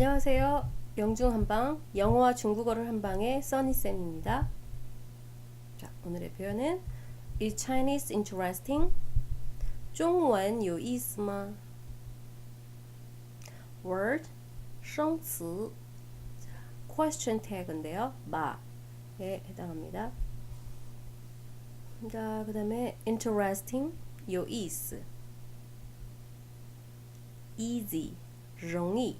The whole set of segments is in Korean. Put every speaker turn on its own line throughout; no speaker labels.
안녕하세요. 영중 한방 영어와 중국어를 한방의 써니쌤입니다. 자, 오늘의 표현은 Is Chinese interesting? 中文有意思吗 Word 生词 자, question tag인데요. 마에 해당합니다. 자, 그 다음에 interesting 有意思 easy 容易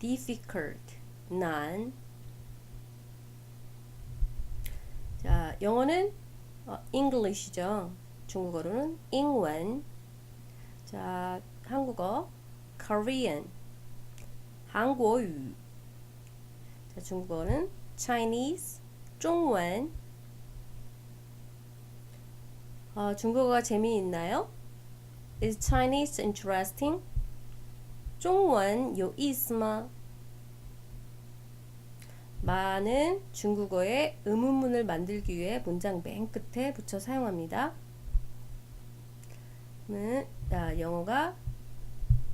difficult, 난. 자, 영어는 어, English죠. 중국어로는 England. 자, 한국어 Korean. 한국어 자, 중국어는 Chinese. 중원. 어, 중국어가 재미있나요? Is Chinese interesting? 中文有意思吗? 마는 중국어의 의문문을 만들기 위해 문장 맨 끝에 붙여 사용합니다. 는 아, 영어가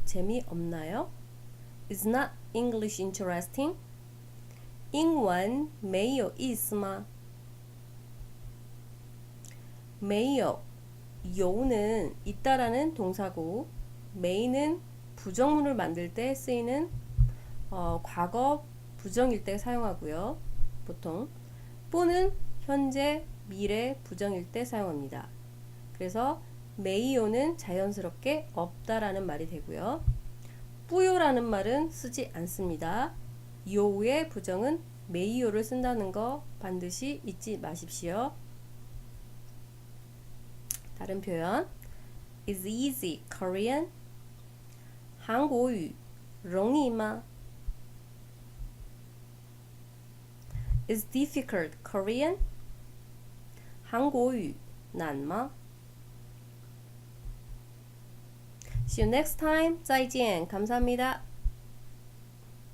재미없나요? Is not English interesting? 英文没有意思吗?没有 요는 있다라는 동사고 메이는 부정문을 만들 때 쓰이는 어, 과거 부정일 때 사용하고요. 보통 뿌는 현재 미래 부정일 때 사용합니다. 그래서 메이요는 자연스럽게 없다라는 말이 되고요. 뿌요라는 말은 쓰지 않습니다. 요의 부정은 메이요를 쓴다는 거 반드시 잊지 마십시오. 다른 표현 is easy Korean 韩国语容易吗 is difficult Korean 韩国语难吗 See you next time. 再见. 감사합니다.